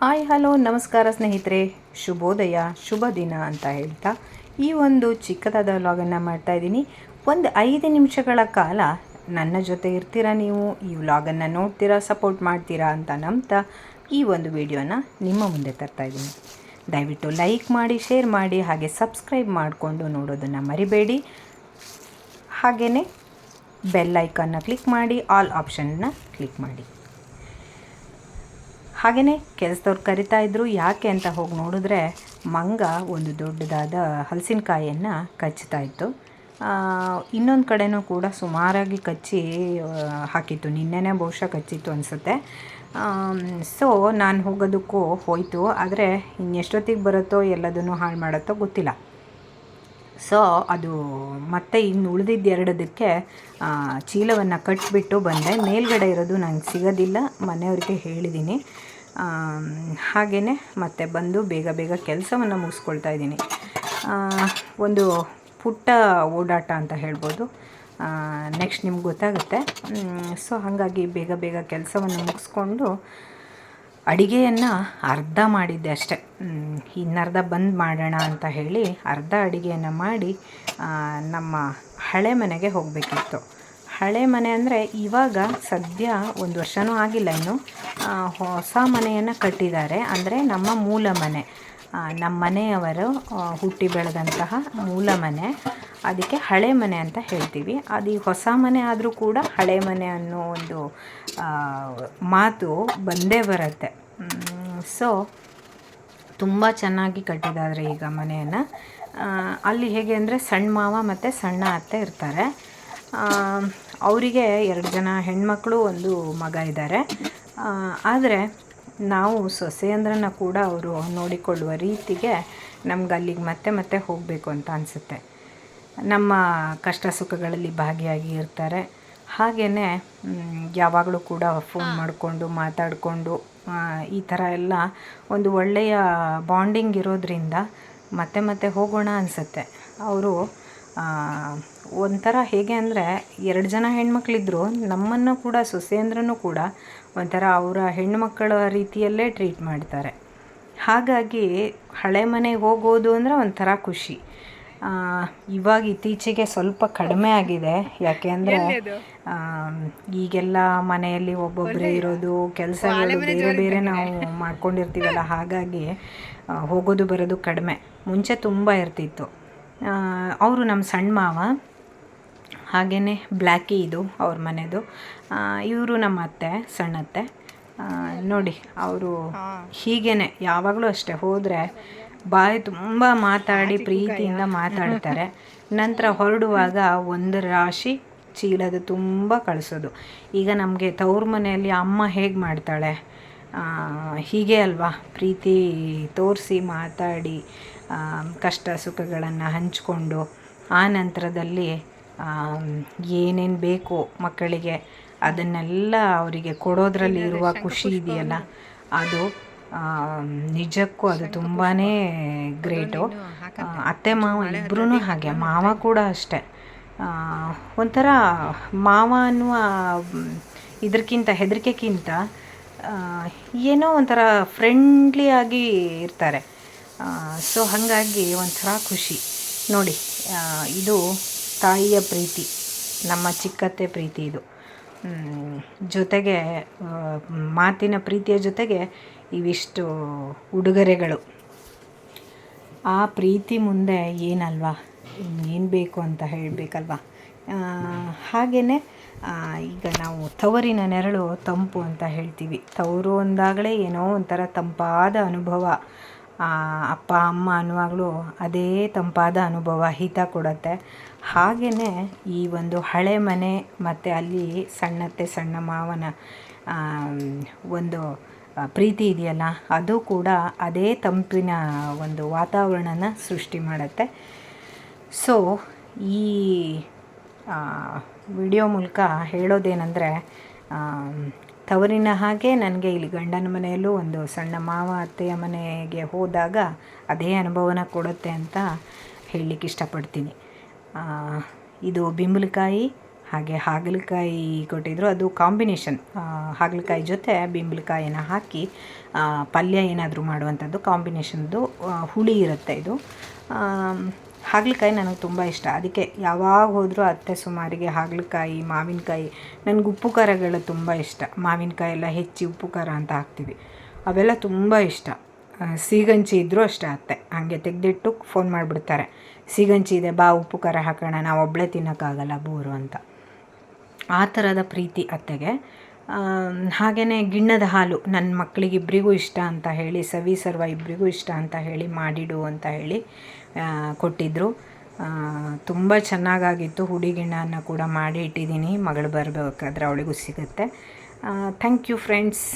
Hi, hello, ನಮಸ್ಕಾರ ಸ್ನೇಹಿತರೆ. ಶುಭೋದಯ, ಶುಭ ದಿನ ಅಂತ ಹೇಳ್ತಾ ಈ ಒಂದು ಚಿಕ್ಕದಾದ ವ್ಲಾಗನ್ನು ಮಾಡ್ತಾ ಇದ್ದೀನಿ. ಒಂದು ಐದು ನಿಮಿಷಗಳ ಕಾಲ ನನ್ನ ಜೊತೆ ಇರ್ತೀರಾ ನೀವು? ಈ ವ್ಲಾಗನ್ನು ನೋಡ್ತೀರಾ ಸಪೋರ್ಟ್ ಮಾಡ್ತೀರಾ ಅಂತ ನಂಬ್ತಾ ಈ ಒಂದು ವಿಡಿಯೋನ ನಿಮ್ಮ ಮುಂದೆ ತರ್ತಾ ಇದ್ದೀನಿ. ದಯವಿಟ್ಟು ಲೈಕ್ ಮಾಡಿ ಶೇರ್ ಮಾಡಿ, ಹಾಗೆ ಸಬ್ಸ್ಕ್ರೈಬ್ ಮಾಡಿಕೊಂಡು ನೋಡೋದನ್ನು ಮರಿಬೇಡಿ. ಹಾಗೆಯೇ ಬೆಲ್ ಐಕನ್ನ ಕ್ಲಿಕ್ ಮಾಡಿ ಆಲ್ ಆಪ್ಷನ್ನ ಕ್ಲಿಕ್ ಮಾಡಿ. ಹಾಗೆಯೇ ಕೆಲಸದವ್ರು ಕರಿತಾ ಇದ್ರು, ಯಾಕೆ ಅಂತ ಹೋಗಿ ನೋಡಿದ್ರೆ ಮಂಗ ಒಂದು ದೊಡ್ಡದಾದ ಹಲಸಿನಕಾಯಿಯನ್ನು ಕಚ್ತಾ ಇತ್ತು. ಇನ್ನೊಂದು ಕಡೆನೂ ಕೂಡ ಸುಮಾರಾಗಿ ಕಚ್ಚಿ ಹಾಕಿತ್ತು. ನಿನ್ನೆನೇ ಬಹುಶಃ ಕಚ್ಚಿತ್ತು ಅನಿಸುತ್ತೆ. ಸೊ, ನಾನು ಹೋಗೋದಕ್ಕೂ ಹೋಯಿತು. ಆದರೆ ಇನ್ನೆಷ್ಟೊತ್ತಿಗೆ ಬರುತ್ತೋ ಎಲ್ಲದನ್ನು ಹಾಳು ಮಾಡುತ್ತೋ ಗೊತ್ತಿಲ್ಲ. ಸೊ ಅದು ಮತ್ತೆ ಇನ್ನು ಉಳಿದಿದ್ದು ಎರಡದಕ್ಕೆ ಚೀಲವನ್ನು ಕಟ್ಟಿಬಿಟ್ಟು ಬಂದೆ. ಮೇಲ್ಗಡೆ ಇರೋದು ನಂಗೆ ಸಿಗೋದಿಲ್ಲ, ಮನೆಯವ್ರಿಗೆ ಹೇಳಿದ್ದೀನಿ ಹಾಗೆಯೇ ಮತ್ತೆ ಬಂದು ಬೇಗ ಬೇಗ ಕೆಲಸವನ್ನು ಮುಗಿಸ್ಕೊಳ್ತಾ ಇದ್ದೀನಿ. ಒಂದು ಪುಟ್ಟ ಓಡಾಟ ಅಂತ ಹೇಳ್ಬೋದು. ನೆಕ್ಸ್ಟ್ ನಿಮ್ಗೆ ಗೊತ್ತಾಗುತ್ತೆ. ಸೊ ಹಾಗಾಗಿ ಬೇಗ ಬೇಗ ಕೆಲಸವನ್ನು ಮುಗಿಸ್ಕೊಂಡು ಅಡಿಗೆಯನ್ನು ಅರ್ಧ ಮಾಡಿದ್ದೆ ಅಷ್ಟೆ. ಇನ್ನರ್ಧ ಬಂದ್ ಮಾಡೋಣ ಅಂತ ಹೇಳಿ ಅರ್ಧ ಅಡಿಗೆಯನ್ನು ಮಾಡಿ ನಮ್ಮ ಹಳೆ ಮನೆಗೆ ಹೋಗಬೇಕಿತ್ತು. ಹಳೆ ಮನೆ ಅಂದರೆ ಇವಾಗ ಸದ್ಯ ಒಂದು ವರ್ಷವೂ ಆಗಿಲ್ಲ ಇನ್ನು. ಹೊಸ ಮನೆಯನ್ನು ಕಟ್ಟಿದ್ದಾರೆ. ಅಂದರೆ ನಮ್ಮ ಮೂಲ ಮನೆ. ನಮ್ಮ ಮನೆಯವರು ಹುಟ್ಟಿ ಬೆಳೆದಂತಹ ಮೂಲ ಮನೆ. ಅದಕ್ಕೆ ಹಳೆ ಮನೆ ಅಂತ ಹೇಳ್ತೀವಿ. ಅದು ಈ ಹೊಸ ಮನೆ ಆದರೂ ಕೂಡ ಹಳೆ ಮನೆ ಅನ್ನೋ ಒಂದು ಮಾತು ಬಂದೇ ಬರುತ್ತೆ. ಸೊ, ತುಂಬ ಚೆನ್ನಾಗಿ ಕಟ್ಟಿದ್ದಾರೆ ಈಗ ಮನೆಯನ್ನು. ಅಲ್ಲಿ ಹೇಗೆ ಅಂದರೆ ಸಣ್ಣ ಮಾವ ಮತ್ತು ಸಣ್ಣ ಅತ್ತೆ ಇರ್ತಾರೆ. ಅವರಿಗೆ ಎರಡು ಜನ ಹೆಣ್ಮಕ್ಳು, ಒಂದು ಮಗ ಇದ್ದಾರೆ. ಆದರೆ ನಾವು ಸೊಸೆಯಂದ್ರನ್ನ ಕೂಡ ಅವರು ನೋಡಿಕೊಳ್ಳುವ ರೀತಿಗೆ ನಮ್ಗೆ ಅಲ್ಲಿಗೆ ಮತ್ತೆ ಮತ್ತೆ ಹೋಗಬೇಕು ಅಂತ ಅನಿಸುತ್ತೆ. ನಮ್ಮ ಕಷ್ಟ ಸುಖಗಳಲ್ಲಿ ಭಾಗಿಯಾಗಿ ಇರ್ತಾರೆ. ಹಾಗೆಯೇ ಯಾವಾಗಲೂ ಕೂಡ ಫೋನ್ ಮಾಡಿಕೊಂಡು ಮಾತಾಡಿಕೊಂಡು ಈ ಥರ ಎಲ್ಲ ಒಂದು ಒಳ್ಳೆಯ ಬಾಂಡಿಂಗ್ ಇರೋದ್ರಿಂದ ಮತ್ತೆ ಮತ್ತೆ ಹೋಗೋಣ ಅನಿಸುತ್ತೆ. ಅವರು ಒಂಥರ ಹೇಗೆ ಅಂದರೆ ಎರಡು ಜನ ಹೆಣ್ಮಕ್ಳಿದ್ರು ನಮ್ಮನ್ನು ಕೂಡ ಸೊಸೆಯಂದ್ರನ್ನು ಕೂಡ ಒಂಥರ ಅವರ ಹೆಣ್ಮಕ್ಕಳ ರೀತಿಯಲ್ಲೇ ಟ್ರೀಟ್ ಮಾಡ್ತಾರೆ. ಹಾಗಾಗಿ ಹಳೆ ಮನೆಗೆ ಹೋಗೋದು ಅಂದರೆ ಒಂಥರ ಖುಷಿ. ಇವಾಗ ಇತ್ತೀಚೆಗೆ ಸ್ವಲ್ಪ ಕಡಿಮೆ ಆಗಿದೆ. ಯಾಕೆ ಅಂದರೆ ಈಗೆಲ್ಲ ಮನೆಯಲ್ಲಿ ಒಬ್ಬೊಬ್ಬರೇ ಇರೋದು ಕೆಲಸಗಳು ಬೇರೆ ಬೇರೆ ನಾವು ಮಾಡ್ಕೊಂಡಿರ್ತೀವಲ್ಲ ಹಾಗಾಗಿ ಹೋಗೋದು ಬರೋದು ಕಡಿಮೆ. ಮುಂಚೆ ತುಂಬ ಇರ್ತಿತ್ತು. ಅವರು ನಮ್ಮ ಸಣ್ಣ ಮಾವ. ಹಾಗೆಯೇ ಬ್ಲ್ಯಾಕಿ ಇದು ಅವ್ರ ಮನೆದು. ಇವರು ನಮ್ಮ ಅತ್ತೆ ಸಣ್ಣತ್ತೆ. ನೋಡಿ ಅವರು ಹೀಗೇ ಯಾವಾಗಲೂ ಅಷ್ಟೇ ಹೋದರೆ ಬಾಯಿ ತುಂಬ ಮಾತಾಡಿ ಪ್ರೀತಿಯಿಂದ ಮಾತಾಡ್ತಾರೆ. ನಂತರ ಹೊರಡುವಾಗ ಒಂದು ರಾಶಿ ಚೀಲದ ತುಂಬ ಕಳಿಸೋದು. ಈಗ ನಮಗೆ ತವ್ರ ಮನೆಯಲ್ಲಿ ಅಮ್ಮ ಹೇಗೆ ಮಾಡ್ತಾಳೆ? ಹೀಗೆ ಅಲ್ವಾ? ಪ್ರೀತಿ ತೋರಿಸಿ ಮಾತಾಡಿ ಕಷ್ಟ ಸುಖಗಳನ್ನು ಹಂಚಿಕೊಂಡು ಆ ನಂತರದಲ್ಲಿ ಏನೇನು ಬೇಕು ಮಕ್ಕಳಿಗೆ ಅದನ್ನೆಲ್ಲ ಅವರಿಗೆ ಕೊಡೋದ್ರಲ್ಲಿ ಇರುವ ಖುಷಿ ಇದೆಯಲ್ಲ? ಅದು ನಿಜಕ್ಕೂ ಅದು ತುಂಬಾ ಗ್ರೇಟು. ಅತ್ತೆ ಮಾವ ಇಬ್ಬರೂ ಹಾಗೆ ಮಾವ ಕೂಡ ಅಷ್ಟೆ. ಒಂಥರ ಮಾವ ಅನ್ನುವ ಇದಕ್ಕಿಂತ ಹೆದರಿಕೆಗಿಂತ ಏನೋ ಒಂಥರ ಫ್ರೆಂಡ್ಲಿಯಾಗಿ ಇರ್ತಾರೆ. ಸೊ ಹಾಗಾಗಿ ಒಂಥರ ಖುಷಿ. ನೋಡಿ ಇದು ತಾಯಿಯ ಪ್ರೀತಿ, ನಮ್ಮ ಚಿಕ್ಕತ್ತೆ ಪ್ರೀತಿ ಇದು. ಜೊತೆಗೆ ಮಾತಿನ ಪ್ರೀತಿಯ ಜೊತೆಗೆ ಇವಿಷ್ಟು ಉಡುಗೊರೆಗಳು. ಆ ಪ್ರೀತಿ ಮುಂದೆ ಏನಲ್ವಾ? ಏನು ಬೇಕು ಅಂತ ಹೇಳಬೇಕಲ್ವಾ? ಹಾಗೆಯೇ ಈಗ ನಾವು ತವರಿನ ನೆರಳು ತಂಪು ಅಂತ ಹೇಳ್ತೀವಿ. ತವರು ಅಂದಾಗಲೇ ಏನೋ ಒಂಥರ ತಂಪಾದ ಅನುಭವ. ಅಪ್ಪ, ಅಮ್ಮ ಅನ್ನುವಾಗಲೂ ಅದೇ ತಂಪಾದ ಅನುಭವ ಹಿತ ಕೊಡುತ್ತೆ. ಹಾಗೆಯೇ ಈ ಒಂದು ಹಳೆ ಮನೆ ಮತ್ತು ಅಲ್ಲಿ ಸಣ್ಣತ್ತೆ ಸಣ್ಣ ಮಾವನ ಒಂದು ಪ್ರೀತಿ ಇದೆಯಲ್ಲ, ಅದು ಕೂಡ ಅದೇ ತಂಪಿನ ಒಂದು ವಾತಾವರಣನ ಸೃಷ್ಟಿ ಮಾಡುತ್ತೆ. ಸೊ ಈ ವಿಡಿಯೋ ಮೂಲಕ ಹೇಳೋದೇನೆಂದರೆ ತವರಿನ ಹಾಗೆ ನನಗೆ ಇಲ್ಲಿ ಗಂಡನ ಮನೆಯಲ್ಲೂ ಒಂದು ಸಣ್ಣ ಮಾವ ಅತ್ತೆಯ ಮನೆಗೆ ಹೋದಾಗ ಅದೇ ಅನುಭವನ ಕೊಡುತ್ತೆ ಅಂತ ಹೇಳಲಿಕ್ಕೆ ಇಷ್ಟಪಡ್ತೀನಿ. ಇದು ಬಿಂಬಲಕಾಯಿ ಹಾಗೆ ಹಾಗಲಕಾಯಿ ಕೊಟ್ಟಿದ್ದರು ಅದು ಕಾಂಬಿನೇಷನ್. ಹಾಗಲಕಾಯಿ ಜೊತೆ ಬಿಂಬಲಕಾಯಿನ ಹಾಕಿ ಪಲ್ಯ ಏನಾದರೂ ಮಾಡುವಂಥದ್ದು ಕಾಂಬಿನೇಷನ್ದು ಹುಳಿ ಇರುತ್ತೆ ಇದು. ಹಾಗಲಕಾಯಿ ನನಗೆ ತುಂಬ ಇಷ್ಟ. ಅದಕ್ಕೆ ಯಾವಾಗ ಹೋದರೂ ಅತ್ತೆ ಸುಮಾರಿಗೆ ಹಾಗಲಕಾಯಿ, ಮಾವಿನಕಾಯಿ, ನನಗೆ ಉಪ್ಪು ಖಾರಗಳು ತುಂಬ ಇಷ್ಟ. ಮಾವಿನಕಾಯಿ ಎಲ್ಲ ಹೆಚ್ಚಿ ಉಪ್ಪು ಖಾರ ಅಂತ ಹಾಕ್ತೀವಿ. ಅವೆಲ್ಲ ತುಂಬ ಇಷ್ಟ. ಸೀಗಂಚಿ ಇದ್ದರೂ ಅಷ್ಟೇ ಅತ್ತೆ. ಹಾಗೆ ತೆಗೆದಿಟ್ಟು ಫೋನ್ ಮಾಡಿಬಿಡ್ತಾರೆ. ಸೀಗಂಚಿ ಇದೆ, ಬಾ ಉಪ್ಪು ಖಾರ ಹಾಕೋಣ, ನಾವು ಒಬ್ಬಳೇ ತಿನ್ನೋಕ್ಕಾಗಲ್ಲ ಬೋರು ಅಂತ. ಆ ಥರದ ಪ್ರೀತಿ ಅತ್ತೆಗೆ. ಹಾಗೆಯೇ ಗಿಣ್ಣದ ಹಾಲು ನನ್ನ ಮಕ್ಕಳಿಗಿಬ್ಬರಿಗೂ ಇಷ್ಟ ಅಂತ ಹೇಳಿ, ಸವಿ ಸರ್ವ ಇಬ್ಬರಿಗೂ ಇಷ್ಟ ಅಂತ ಹೇಳಿ ಮಾಡಿಡು ಅಂತ ಹೇಳಿ ಕೊಟ್ಟಿದ್ದರು ತುಂಬ ಚೆನ್ನಾಗಾಗಿತ್ತು. ಹುಡಿ ಗಿಣ್ಣನ ಕೂಡ ಮಾಡಿ ಇಟ್ಟಿದ್ದೀನಿ. ಮಗಳು ಬರಬೇಕಾದ್ರೆ ಅವಳಿಗೂ ಸಿಗುತ್ತೆ. Thank you friends